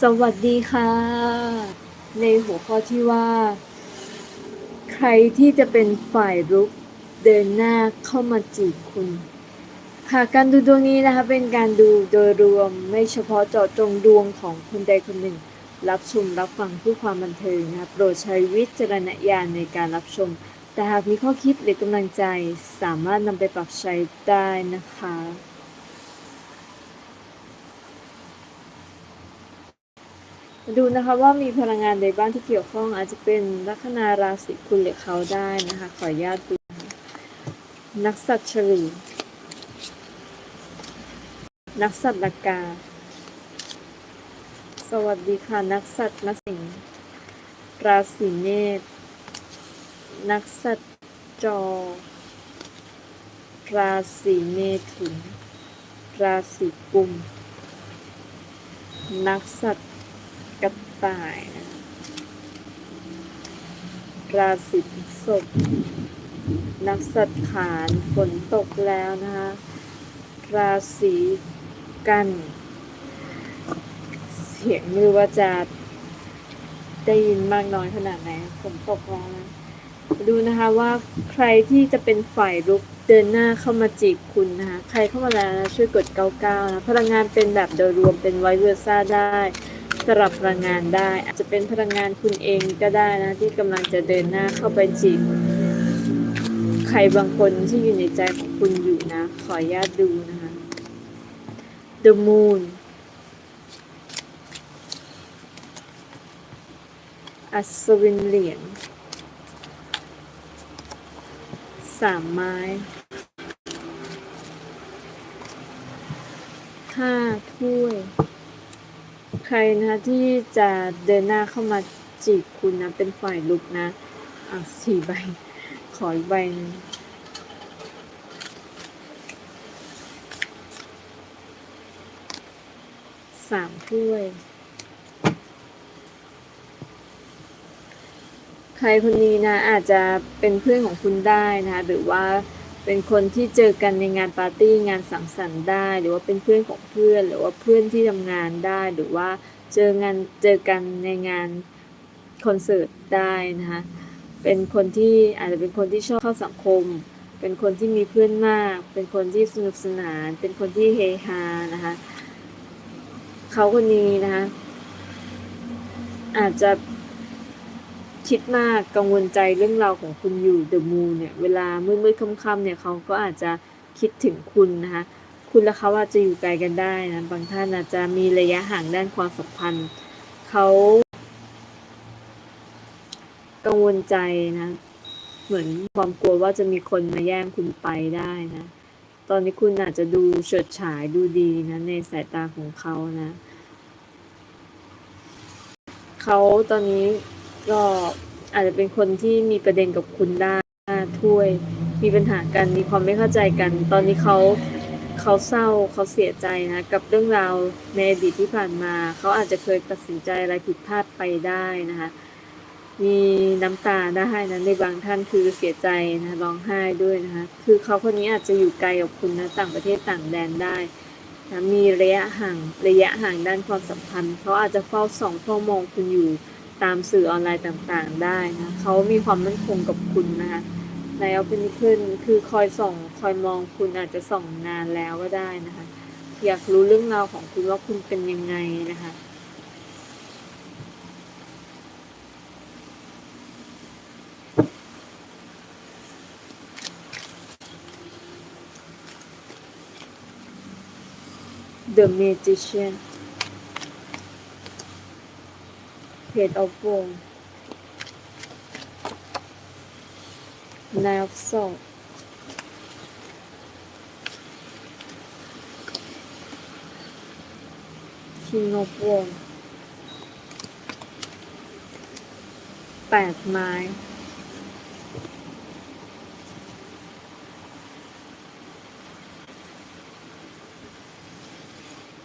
สวัสดีค่ะ ในหัวข้อที่ว่า ใครที่จะเป็นฝ่ายรุกเดินหน้าเข้ามาจีบคุณ ค่ะการดูดวงนี้นะคะเป็นการดูโดยรวมไม่เฉพาะเจาะจงดวงของคนใดคนหนึ่ง รับชมรับฟังเพื่อความบันเทิงนะคะโปรดใช้วิจารณญาณในการรับชม แต่หากมีข้อคิดหรือกำลังใจสามารถนำไปปรับใช้ได้นะคะ มาดูนะคะว่ามีพลังงานใดบ้างที่เกี่ยวข้องอาจจะเป็นลัคนาราศีคุณหรือเขาได้นะคะ ขออนุญาตดูนะคะนักสัตว์ฉลูนักสัตว์ลกา สวัสดีค่ะ นักสัตว์นักสิงราศีเมษนักสัตว์จอ ราศีเมถุน ราศีกุม นักสัตว์ ต่ายนะราศีพฤษภนักสัตว์ขานฝนตกแล้วนะคะ ราศีกัน เสียงมือว่าจะได้ยินมากน้อยขนาดไหนฝนตกแล้วนะดูนะคะว่าใครที่จะเป็นฝ่ายรุกเดินหน้าเข้ามาจีบคุณนะคะใครเข้ามาแล้วนะช่วยกด 99 นะ พลังงานเป็นแบบโดยรวมเป็นไวเวอร์ซ่าได้ สลับพลังงานได้ อาจจะเป็นพลังงานคุณเองก็ได้นะ ที่กำลังจะเดินหน้าเข้าไปจีบใครบางคนที่อยู่ในใจของคุณอยู่นะ ขออนุญาตดูนะคะ The Moon อัศวินเหรียญสามไม้ห้าถ้วย ใครนะคะที่จะเดินหน้าเข้ามาจีบคุณนะ เป็นฝ่ายลุกนะอะสี่ใบ ขออีกใบนึงสามถ้วย ใครคนนี้นะอาจจะเป็นเพื่อนของคุณได้นะ หรือว่า เป็นคนที่เจอกันในงานปาร์ตี้งานสังสรรค์ได้ หรือว่าเป็นเพื่อนของเพื่อน หรือว่าเพื่อนที่ทำงานได้ หรือว่าเจองานเจอกันในงานคอนเสิร์ตได้นะคะเป็นคนที่อาจจะเป็นคนที่ชอบเข้าสังคม เป็นคนที่มีเพื่อนมาก เป็นคนที่สนุกสนาน เป็นคนที่เฮฮานะคะเขาคนนี้นะคะอาจจะ คิดมากกังวลใจเรื่องราวของคุณอยู่เดอะมูเนี่ย เวลามืดมืดค่ำๆเนี่ยเขาก็อาจจะคิดถึงคุณนะคะ คุณและเขาอาจจะอยู่ไกลกันได้นะ บางท่านอาจจะมีระยะห่างด้านความสัมพันธ์เขากังวลใจนะ เหมือนความกลัวว่าจะมีคนมาแย่งคุณไปได้นะ ตอนนี้คุณอาจจะดูเฉิดฉายดูดีนะในสายตาของเขานะ เขาตอนนี้ ก็อาจจะเป็นคนที่มีประเด็นกับคุณได้ถ้วย มีปัญหากันมีความไม่เข้าใจกัน ตอนนี้เขาเขาเศร้าเขาเสียใจนะกับเรื่องราวในอดีตที่ผ่านมา เขาอาจจะเคยตัดสินใจอะไรผิดพลาดไปได้นะคะมีน้ำตาได้นะในบางท่านคือเสียใจนะร้องไห้ด้วยนะคะคือเขาคนนี้อาจจะอยู่ไกลกับคุณนะต่างประเทศต่างแดนได้นะมีระยะห่างระยะห่างด้านความสัมพันธ์เขาอาจจะเฝ้าส่องเฝ้ามองคุณอยู่ ตามสื่อออนไลน์ต่างๆ ได้นะเขามีความมั่นคงกับคุณนะคะในเอาเป็นขึ้นคือคอยส่องคอยมองคุณอาจจะส่องนานแล้วก็ได้นะคะ อยากรู้เรื่องราวของคุณว่าคุณเป็นยังไงนะคะ เพจอบวงนายออฟซองคิงอบวงแปดไม้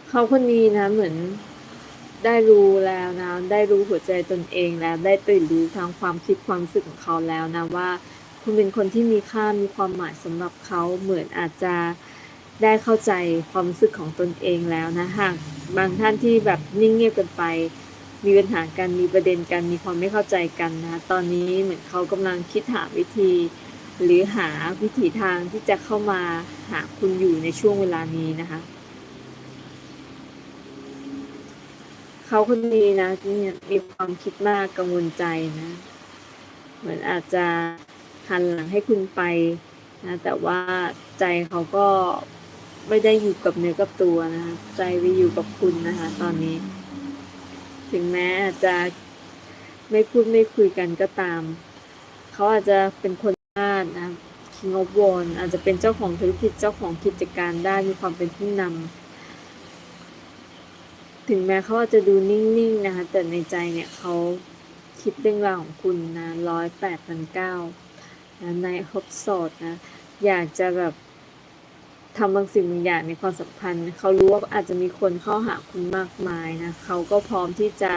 เขาคนนี้นะเหมือน ได้รู้แล้วนะได้รู้หัวใจตนเองแล้ว ได้ตื่นรู้ทางความคิดความรู้สึกของเขาแล้วนะว่า คุณเป็นคนที่มีค่ามีความหมายสำหรับเขาเหมือนอาจจะได้เข้าใจความรู้สึกของตนเองแล้วนะหากบางท่านที่แบบนิ่งเงียบกันไป มีปัญหากันมีประเด็นกันมีความไม่เข้าใจกันนะตอนนี้เหมือนเขากำลังคิดหาวิธี หรือหาวิถีทางที่จะเข้ามาหาคุณอยู่ในช่วงเวลานี้นะคะ เขาคนนี้นะเนี่ยมีความคิดมากกังวลใจนะ เหมือนอาจจะหันหลังให้คุณไปนะแต่ว่าใจเขาก็ไม่ได้อยู่กับเนื้อกับตัวนะคะใจไปอยู่กับคุณนะคะ ตอนนี้ ถึงแม้อาจจะไม่พูดไม่คุยกันก็ตาม เขาอาจจะเป็นคนบ้านนะ King of w a n อาจจะเป็นเจ้าของธุรกิจเจ้าของกิจการได้มีความเป็นผู้นำ ถึงแม้เขาอาจจะดูนิ่งๆนะคะแต่ในใจเนี่ยเขาคิดเรื่องราวของคุณนะร้อยแปดพันเก้านะในฮบสอดนะอยากจะแบบทำบางสิ่งบางอย่างในความสัมพันธ์เขารู้ว่าอาจจะมีคนเข้าหาคุณมากมายนะเขาก็พร้อมที่จะ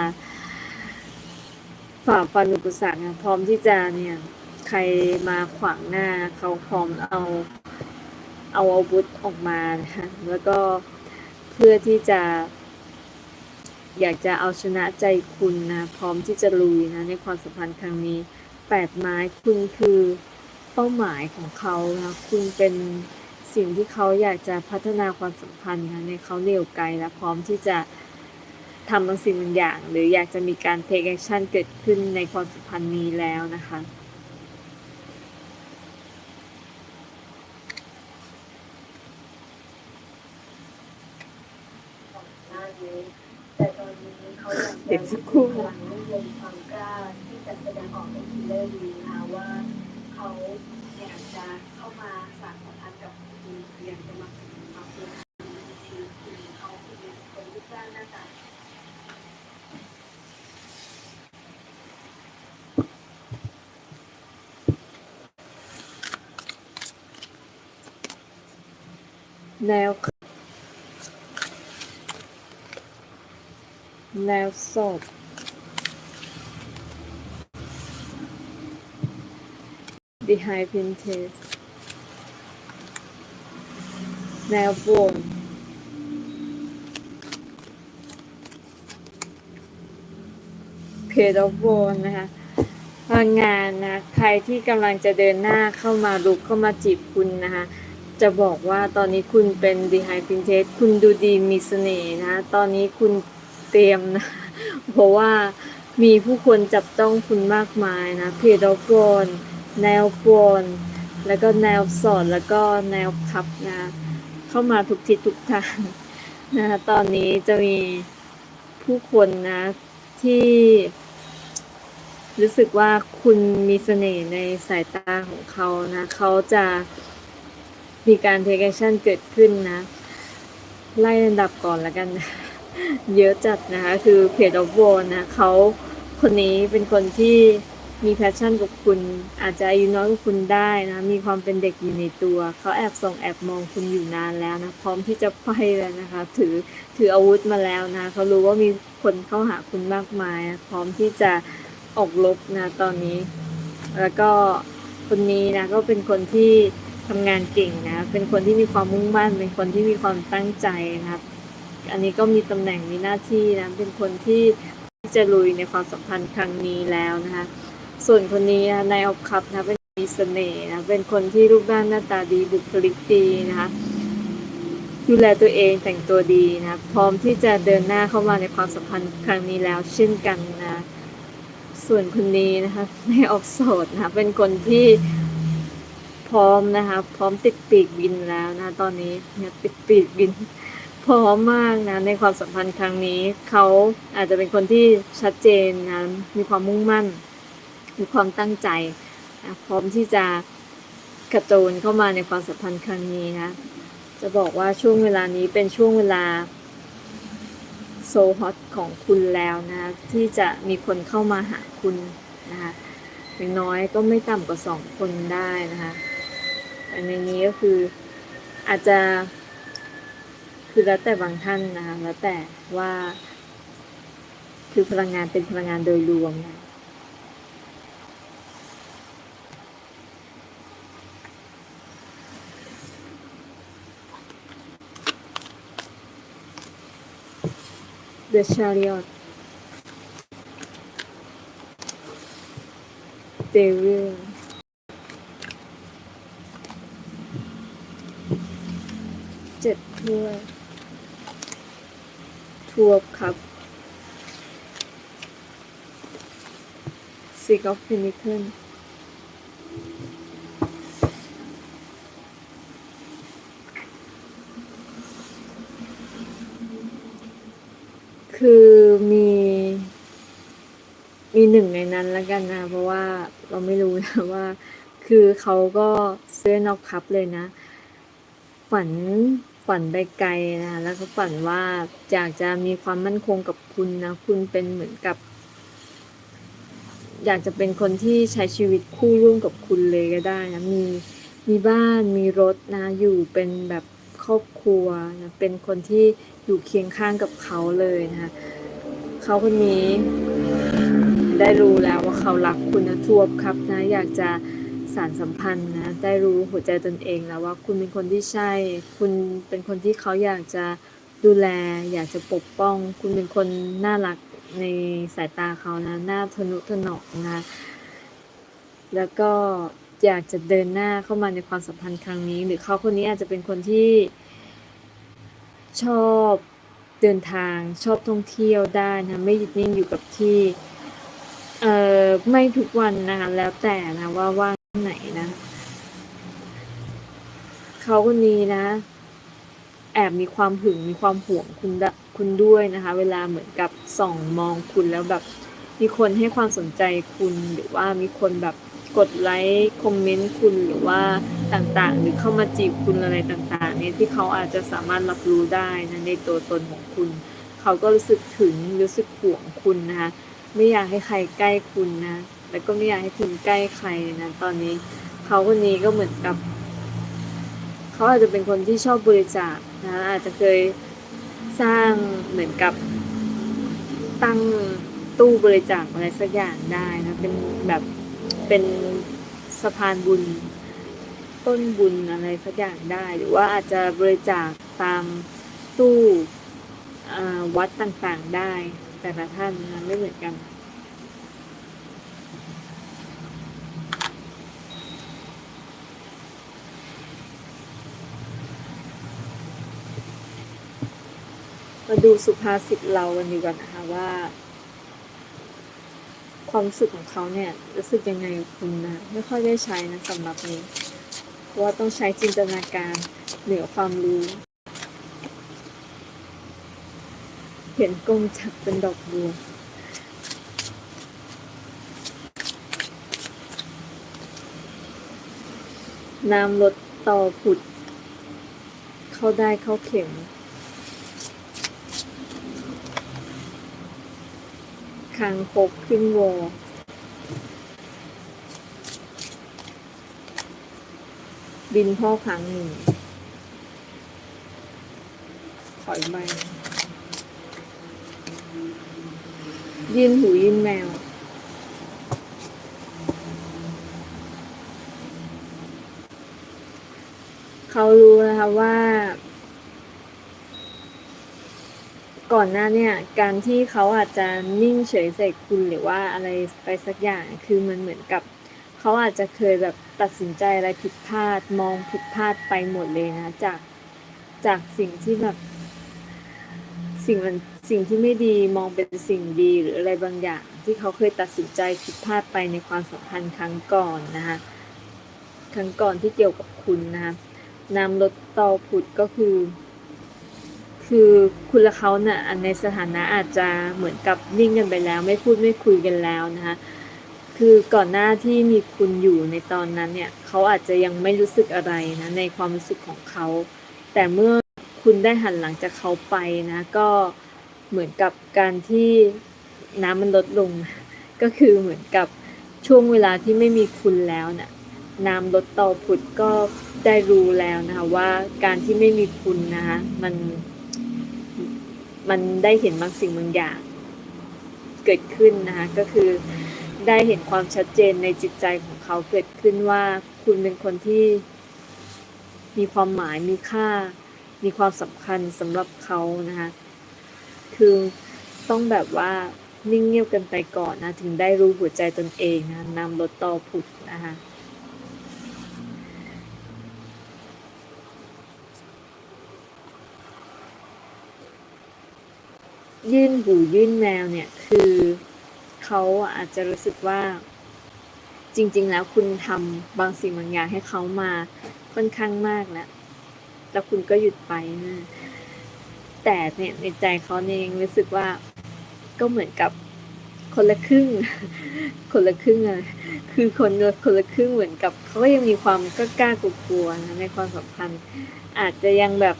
ฝ่าฟันอุปสรรคนะพร้อมที่จะเนี่ยใครมาขวางหน้าเขาพร้อมเอาเอาอาวุธออกมานะคะแล้วก็เพื่อที่จะ อยากจะเอาชนะใจคุณนะ พร้อมที่จะลุยนะในความสัมพันธ์ครั้งนี้แปดไม้คุณคือเป้าหมายของเขานะคุณเป็นสิ่งที่เขาอยากจะพัฒนาความสัมพันธ์นะในเขาเหนียวไกลและพร้อมที่จะทำบางสิ่งบางอย่าง หรืออยากจะมีการ take action เกิดขึ้นในความสัมพันธ์นี้แล้วนะคะ แต่ตอนนี้เขาอยาก เดี๋ยวสักครู่พลังรวบรวมความกล้าที่จะแสดงออกในคิลเลอร์ดีนะคะว่าเขาอยากจะเข้ามาสานสัมพันธ์กับคุณอยากจะมามาเป็นชีวิตคุณเขาคือคนรูปร่างหน้าตาแนว แนวสด behind Pinterest แนวบนเพจ of w o n นะคะพลังงานนะ ใครที่กำลังจะเดินหน้าเข้ามาลุกเข้ามาจีบคุณนะคะ จะบอกว่าตอนนี้คุณเป็น behind Pinterest คุณดูดีมีเสน่ห์นะ ตอนนี้คุณ เตรียมนะ เพราะว่ามีผู้คนจับต้องคุณมากมายนะเพจ of w o n แนวบนแล้วก็แนวสอดแล้วก็แนวคับนะ เข้ามาทุกทิศทุกทางนะคะตอนนี้จะมีผู้คนนะที่รู้สึกว่าคุณมีเสน่ห์ในสายตาของเขานะ เขาจะมีการเทคแอคชั่นเกิดขึ้นนะ ไล่อันดับก่อนแล้วกันนะ เยอะจัดนะคะคือเพจออฟโวนะเขาคนนี้เป็นคนที่มีแพชชั่นกับคุณ อาจจะอายุน้อยกว่าคุณได้นะ มีความเป็นเด็กอยู่ในตัว เขาแอบส่องแอบมองคุณอยู่นานแล้วนะ พร้อมที่จะไฟแล้วนะคะ ถือถืออาวุธมาแล้วนะ เขารู้ว่ามีคนเข้าหาคุณมากมายนะพร้อมที่จะออกรบนะตอนนี้ แล้วก็คนนี้นะก็เป็นคนที่ทำงานเก่งนะ เป็นคนที่มีความมุ่งมั่น เป็นคนที่มีความตั้งใจนะครับ อันนี้ก็มีตำแหน่งมีหน้าที่นะเป็นคนที่จะลุยในความสัมพันธ์ครั้งนี้แล้วนะคะส่วนคนนี้นะนายออฟคัพนะเป็นมีเสน่ห์นะเป็นคนที่รูปร่างหน้าตาดีบุคลิกดีนะคะดูแลตัวเองแต่งตัวดีนะพร้อมที่จะเดินหน้าเข้ามาในความสัมพันธ์ครั้งนี้แล้วเช่นกันนะส่วนคนนี้นะคะในออฟโสดนะเป็นคนที่พร้อมนะคะพร้อมติดปีกบินแล้วนะตอนนี้เนี่ยติดปีกบิน พร้อมมากนะในความสัมพันธ์ครั้งนี้ เขาอาจจะเป็นคนที่ชัดเจนนะมีความมุ่งมั่น มีความตั้งใจนะพร้อมที่จะกระโจนเข้ามาในความสัมพันธ์ครั้งนี้นะจะบอกว่าช่วงเวลานี้เป็นช่วงเวลาโซฮอตของคุณแล้วนะ ที่จะมีคนเข้ามาหาคุณนะคะอย่างน้อยก็ไม่ต่ำกว่าสองคนได้นะคะแต่ในนี้ก็คืออาจจะ คือแล้วแต่บางท่านนะคะแล้วแต่ว่า คือพลังงานเป็นพลังงานโดยรวมนะเดชาริออตเดวิลเจ็บด้วย ทัวครับ Six of Pentacles คือมี มีหนึ่งในนั้นแล้วกันนะ เพราะว่าเราไม่รู้นะว่า คือเขาก็เซื้อนอกคัพเลยนะ ฝัน ฝันไปไกลนะแล้วก็ฝันว่าอยากจะมีความมั่นคงกับคุณนะ คุณเป็นเหมือนกับ อยากจะเป็นคนที่ใช้ชีวิตคู่ร่วมกับคุณเลยก็ได้นะมีมีบ้านมีรถนะ อยู่เป็นแบบครอบครัวนะเป็นคนที่อยู่เคียงข้างกับเขาเลยนะคะเขาคนนี้ได้รู้แล้วว่าเขารักคุณนะทวบครับนะ อยากจะสารสัมพันธ์นะ ได้รู้หัวใจตนเองแล้วว่าคุณเป็นคนที่ใช่ คุณเป็นคนที่เขาอยากจะดูแล อยากจะปกป้อง คุณเป็นคนน่ารักในสายตาเขานะน่าทนุถนอมนะ แล้วก็อยากจะเดินหน้าเข้ามาในความสัมพันธ์ครั้งนี้ หรือเขาคนนี้อาจจะเป็นคนที่ ชอบเดินทางชอบท่องเที่ยวได้นะไม่หยุดนิ่งอยู่กับที่เอ่อไม่ทุกวันนะคะแล้วแต่นะว่าว่างไหนนะ เขาคนนี้นะ แอบมีความหึงมีความห่วงคุณดคุณด้วยนะคะ เวลาเหมือนกับส่องมองคุณแล้วแบบ มีคนให้ความสนใจคุณหรือว่ามีคนแบบกดไลค์คอมเมนต์คุณหรือว่าต่างๆ หรือเข้ามาจีบคุณอะไรต่างๆเนี่ยที่เขาอาจจะสามารถรับรู้ได้นะในตัวตนของคุณ เขาก็รู้สึกถึงรู้สึกห่วงคุณนะคะไม่อยากให้ใครใกล้คุณนะ แล้วก็ไม่อยากให้คุณใกล้ใครนะตอนนี้ เขาคนนี้ก็เหมือนกับ เขาอาจจะเป็นคนที่ชอบบริจาคนะอาจจะเคยสร้างเหมือนกับตั้งตู้บริจาคอะไรสักอย่างได้นะเป็นแบบเป็นสะพานบุญต้นบุญอะไรสักอย่างได้ หรือว่าอาจจะบริจาคตามตู้วัดต่างๆได้ แต่ละท่านนะไม่เหมือนกัน มาดูสุภาษิตเรากันดีกว่านะคะว่า ความรู้สึกของเขาเนี่ยรู้สึกยังไงคุณนะไม่ค่อยได้ใช้นะสำหรับนี้ เพราะว่าต้องใช้จินตนาการเหนือความรู้ เห็นกงจักเป็นดอกบัวน้ำลดต่อผุด เข้าได้เข้าเข็ม คางคกขึ้นวอบินพ่อครั้งหนึ่งขอยใบยินหูยินแมว เขารู้นะคะว่า ก่อนหน้าเนี่ยการที่เขาอาจจะนิ่งเฉยใส่คุณหรือว่าอะไรไปสักอย่างคือมันเหมือนกับเขาอาจจะเคยแบบตัดสินใจอะไรผิดพลาดมองผิดพลาดไปหมดเลยนะจากจากสิ่งที่แบบสิ่งมันสิ่งที่ไม่ดีมองเป็นสิ่งดีหรืออะไรบางอย่าง ที่เขาเคยตัดสินใจผิดพลาดไปในความสัมพันธ์ครั้งก่อนนะคะครั้งก่อนที่เกี่ยวกับคุณนะคะนำรถต่อผุดก็คือ คือคุณและเขาเนะ่ะในสถานะอาจจะเหมือนกับนิ่งกันไปแล้ว ไม่พูดไม่คุยกันแล้วนะคะคือก่อนหน้าที่มีคุณอยู่ในตอนนั้นเนี่ยเขาอาจจะยังไม่รู้สึกอะไรนะในความรู้สึกของเขา แต่เมื่อคุณได้หันหลังจากเขาไปนะก็เหมือนกับการที่น้ำมันลดลง ก็คือเหมือนกับช่วงเวลาที่ไม่มีคุณแล้วน่ะน้ำลดต่อผุดก็ได้รู้แล้วนะคะว่าการที่ไม่มีคุณนะคะมัน มันได้เห็นบางสิ่งบางอย่างเกิดขึ้นนะคะก็คือได้เห็นความชัดเจนในจิตใจของเขาเกิดขึ้นว่าคุณเป็นคนที่มีความหมายมีค่า มีความสำคัญสำหรับเขานะคะคือต้องแบบว่านิ่งเงียบกันไปก่อนนะถึงได้รู้หัวใจตนเองนะนำรถต่อผุดนะคะ ยื่นหูยื่นแมวเนี่ย คือเขาอาจจะรู้สึกว่า จริง ๆ แล้วคุณทำบางสิ่งบางอย่างให้เขามาค่อนข้างมากแล้วแล้วคุณก็หยุดไปนะแต่เนี่ยในใจเขาเนี่ยยังรู้สึกว่า ก็เหมือนกับคนละครึ่ง คนละครึ่งอะคือคนคนละครึ่งเหมือนกับเขาก็ยังมีความก้ากล้ากลัวๆนะในความสัมพันธ์ อาจจะยังแบบ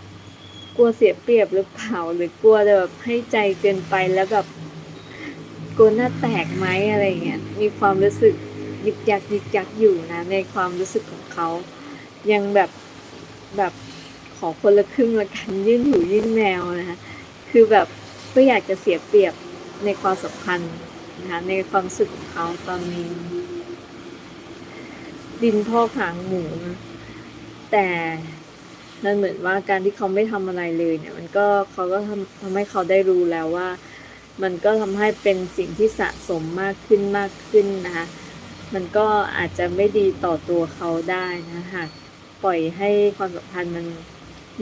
กลัวเสียเปรียบหรือเปล่าหรือกลัวจะแบบให้ใจเกินไปแล้วแบบกลัวหน้าแตกไหมอะไรเงี้ยมีความรู้สึกยึกยักยึกยักอยู่นะ ในความรู้สึกของเขา ยังแบบแบบขอคนละครึ่งละกันยื่นหูยื่นแมวนะคะคือแบบก็อยากจะเสียเปรียบในความสัมพันธ์นะคะในความรู้สึกของเขาตอนนี้ ดินพ่อกหางหมูนะแต่ นั่นเหมือนว่าการที่เขาไม่ทำอะไรเลยเนี่ย มันก็เขาก็ทำทำให้เขาได้รู้แล้วว่า มันก็ทำให้เป็นสิ่งที่สะสมมากขึ้นมากขึ้นนะคะมันก็อาจจะไม่ดีต่อตัวเขาได้นะหากปล่อยให้ความสัมพันธ์มัน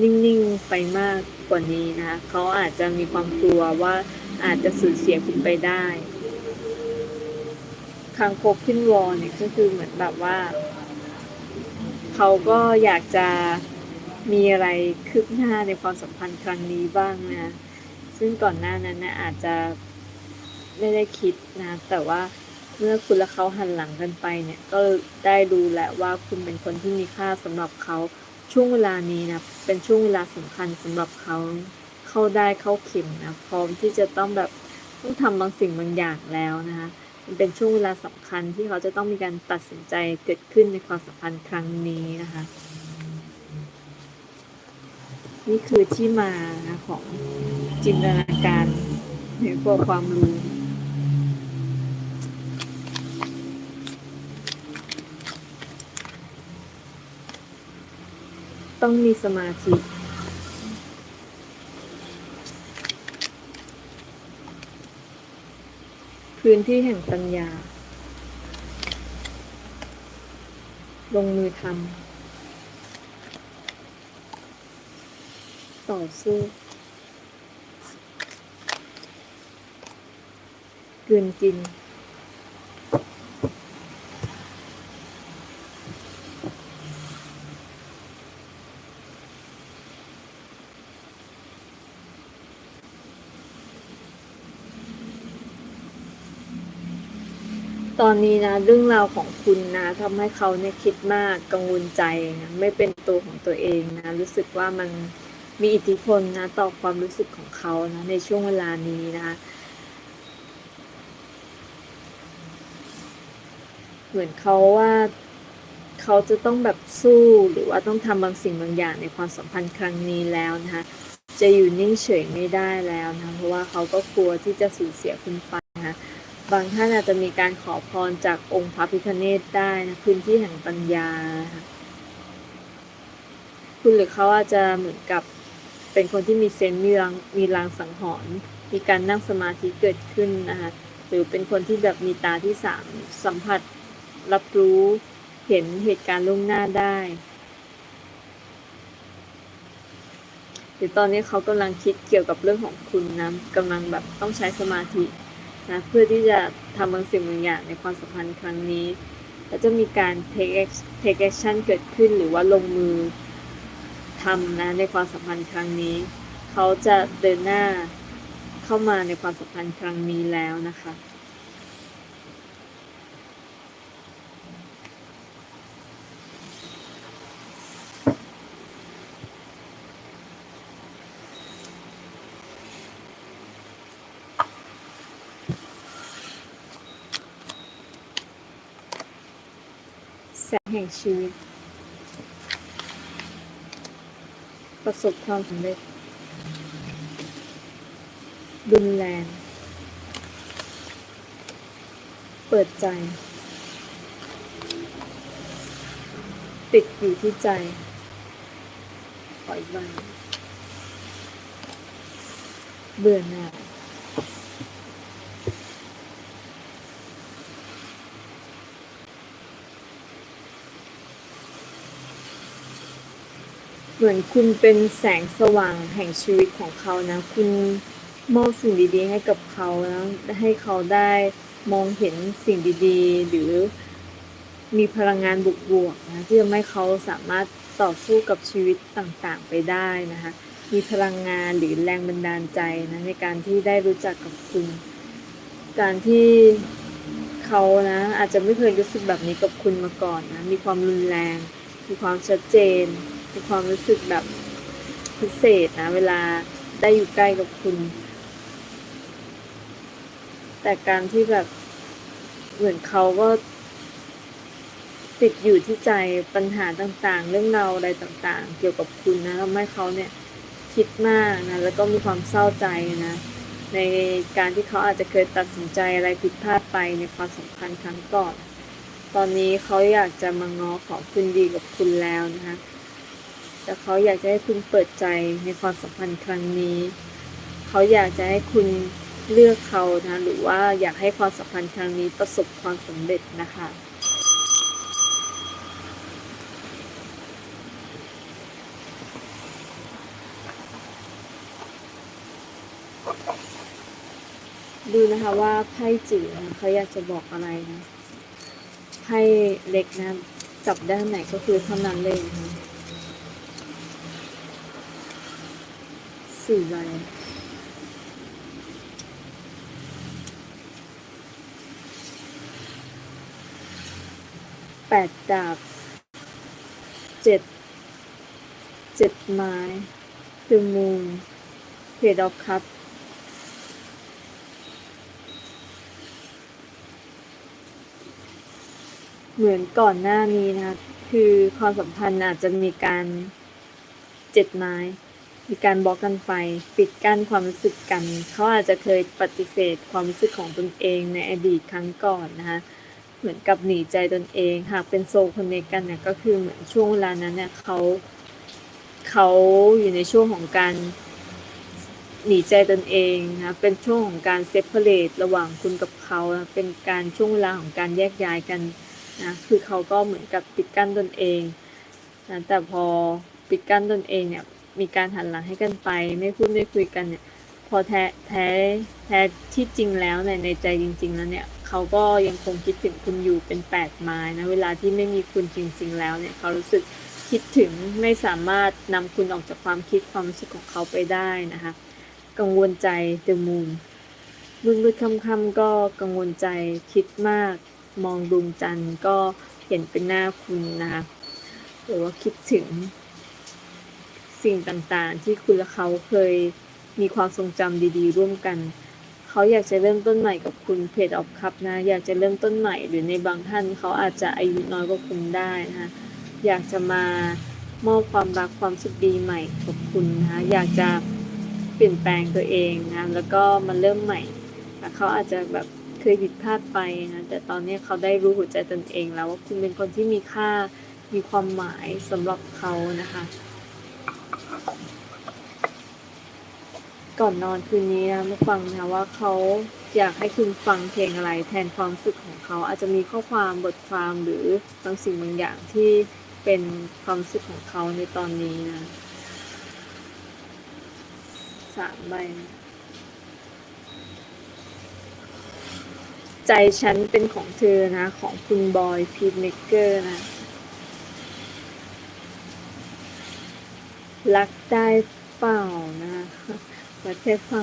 นิ่งๆไปมากกว่านี้นะคะเขาอาจจะมีความกลัวว่าอาจจะสูญเสียคุณไปได้คางคกขึ้นวอเนี่ยก็คือเหมือนแบบว่า เขาก็อยากจะ มีอะไรคืบหน้าในความสัมพันธ์ครั้งนี้บ้างนะซึ่งก่อนหน้านั้นนะอาจจะไม่ได้คิดนะแต่ว่าเมื่อคุณและเขาหันหลังกันไปเนี่ยก็ได้รู้แหละว่าคุณเป็นคนที่มีค่าสำหรับเขาช่วงเวลานี้นะเป็นช่วงเวลาสำคัญสำหรับเขาเข้าได้เข้าเข็มนะพร้อมที่จะต้องแบบต้องทำบางสิ่งบางอย่างแล้วนะคะมันเป็นช่วงเวลาสำคัญที่เขาจะต้องมีการตัดสินใจเกิดขึ้นในความสัมพันธ์ครั้งนี้นะคะ นี่คือที่มาของจินตนาการหรือกว่าความรู้ต้องมีสมาธิพื้นที่แห่งปัญญา ลงมือทำ ต่อสู้กืนกิน ตอนนี้นะเรื่องราวของคุณนะทำให้เขาเนี่ยคิดมากกังวลใจนะไม่เป็นตัวของตัวเองนะ รู้สึกว่ามัน มีอิทธิพลนะต่อความรู้สึกของเขานะในช่วงเวลานี้นะคะเหมือนเขาว่าเขาจะต้องแบบสู้หรือว่าต้องทำบางสิ่งบางอย่างในความสัมพันธ์ครั้งนี้แล้วนะคะจะอยู่นิ่งเฉยไม่ได้แล้วนะเพราะว่าเขาก็กลัวที่จะสูญเสียคุณไปนะคะบางท่านอาจจะมีการขอพรจากองค์พระพิฆเนศได้นะพื้นที่แห่งปัญญา คุณหรือเขาอาจจะเหมือนกับ เป็นคนที่มีเซนส์มีรางมีรางสังหรณ์มีการนั่งสมาธิเกิดขึ้นนะคะหรือเป็นคนที่แบบมีตาที่สามสัมผัสรับรู้เห็นเหตุการณ์ล่วงหน้าได้ หรือตอนนี้เขากำลังคิดเกี่ยวกับเรื่องของคุณนะกำลังแบบต้องใช้สมาธินะเพื่อที่จะทำบางสิ่งบางอย่างในความสัมพันธ์ครั้งนี้ แล้วจะมีการ take act- take action เกิดขึ้นหรือว่าลงมือ ทำนะในความสัมพันธ์ครั้งนี้ เขาจะเดินหน้าเข้ามาในความสัมพันธ์ครั้งนี้แล้วนะคะแสงแห่งชีวิต ประสบความสำเร็จรุนแรง เปิดใจ ติดอยู่ที่ใจ ปล่อยวางเบื่อหน่าย เหมือนคุณเป็นแสงสว่างแห่งชีวิตของเขานะ คุณมอบสิ่งดีๆให้กับเขานะให้เขาได้มองเห็นสิ่งดีๆ หรือมีพลังงานบวกๆนะที่ทำให้เขาสามารถต่อสู้กับชีวิตต่างๆ ไปได้นะคะมีพลังงานหรือแรงบันดาลใจนะในการที่ได้รู้จักกับคุณ การที่เขานะอาจจะไม่เคยรู้สึกแบบนี้กับคุณมาก่อนนะมีความรุนแรง มีความชัดเจน มีความรู้สึกแบบพิเศษนะ เวลาได้อยู่ใกล้กับคุณ แต่การที่แบบเหมือนเขาก็ ติดอยู่ที่ใจปัญหาต่างๆ เรื่องราวอะไรต่างๆ เกี่ยวกับคุณนะทำให้เขาเนี่ยคิดมากนะแล้วก็มีความเศร้าใจนะในการที่เขาอาจจะเคยตัดสินใจอะไรผิดพลาดไปในความสัมพันธ์ครั้งก่อน ตอนนี้เขาอยากจะมาง้อขอคืนดีกับคุณแล้วนะคะ แต่เขาอยากจะให้คุณเปิดใจในความสัมพันธ์ครั้งนี้ เขาอยากจะให้คุณเลือกเขานะหรือว่าอยากให้ความสัมพันธ์ครั้งนี้ประสบความสำเร็จนะคะดูนะคะว่าไพ่จิ๋วนเขาอยากจะบอกอะไรนะไพ่เล็กนะจับด้านไหนก็คือเท่านั้นเลยนะคะ สี่ใบแปดดาบเจ็ดเจ็ดไม้ตือมูนเพดออฟคัพเหมือนก่อนหน้านี้นะคะ คือความสัมพันธ์อาจจะมีการเจ็ดไม้ มีการบล็อกกันไป ปิดกั้นความรู้สึกกัน เขาอาจจะเคยปฏิเสธความรู้สึกของตนเองในอดีตครั้งก่อนนะคะ เหมือนกับหนีใจตนเอง หากเป็นโซลคนเนคกันเนี่ยก็คือเหมือนช่วงเวลานั้นเนี่ยเขาเขาอยู่ในช่วงของการหนีใจตนเองนะเป็นช่วงของการเซปเปอร์เรตระหว่างคุณกับเขานะเป็นการช่วงเวลาของการแยกย้ายกันนะคือเขาก็เหมือนกับปิดกั้นตนเองนะแต่พอปิดกั้นตนเองเนี่ย มีการหันหลังให้กันไป ไม่พูดไม่คุยกันเนี่ย พอแท้แท้แท้ที่จริงแล้วในในใจจริง ๆ แล้วเนี่ยเขาก็ยังคงคิดถึงคุณอยู่เป็นแปดไม้นะเวลาที่ไม่มีคุณจริง ๆ แล้วเนี่ยเขารู้สึกคิดถึงไม่สามารถนำคุณออกจากความคิดความรู้สึกของเขาไปได้นะคะกังวลใจเดมูนมืดๆค่ำๆก็กังวลใจคิดมาก มองดวงจันทร์ก็เห็นเป็นหน้าคุณนะคะหรือว่าคิดถึง สิ่งต่างๆ ที่คุณและเขาเคยมีความทรงจำดีๆ ร่วมกัน เขาอยากจะเริ่มต้นใหม่กับคุณเพจออฟคัพนะอยากจะเริ่มต้นใหม่ หรือในบางท่านเขาอาจจะอายุน้อยกว่าคุณได้นะคะอยากจะมามอบความรักความสุขดีใหม่กับคุณนะคะอยากจะเปลี่ยนแปลงตัวเองนะแล้วก็มาเริ่มใหม่เขาอาจจะแบบเคยผิดพลาดไปนะแต่ตอนนี้เขาได้รู้หัวใจตนเองแล้วว่าคุณเป็นคนที่มีค่ามีความหมายสำหรับเขานะคะ ก่อนนอนคืนนี้นะมาฟังนะว่าเขาอยากให้คุณฟังเพลงอะไรแทนความรู้สึกของเขาอาจจะมีข้อความบทความหรือบางสิ่งบางอย่างที่เป็นความรู้สึกของเขาในตอนนี้นะสามใบใจฉันเป็นของเธอนะ ของคุณบอยพีทเมกเกอร์นะ รักได้เปล่านะ รักได้เปล่า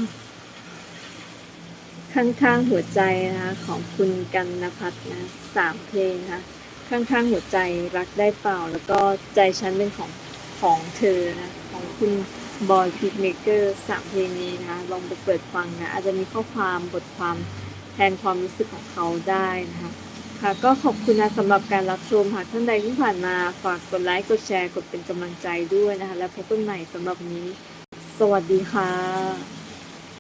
ข้างๆหัวใจนะคะของคุณกันนภัทรนะสามเพลงนะคะข้างๆหัวใจรักได้เปล่า แล้วก็ใจฉันเป็นของของเธอนะของคุณบอยพีทเมกเกอร์สามเพลงนี้นะคะลองไปเปิดฟังนะอาจจะมีข้อความบทความแทนความรู้สึกของเขาได้นะคะค่ะก็ขอบคุณนะสำหรับการรับชมหากท่านใดที่ผ่านมาฝากกดไลค์กดแชร์กดเป็นกำลังใจด้วยนะคะ และพบกันใหม่สำหรับนี้ สวัสดีค่ะ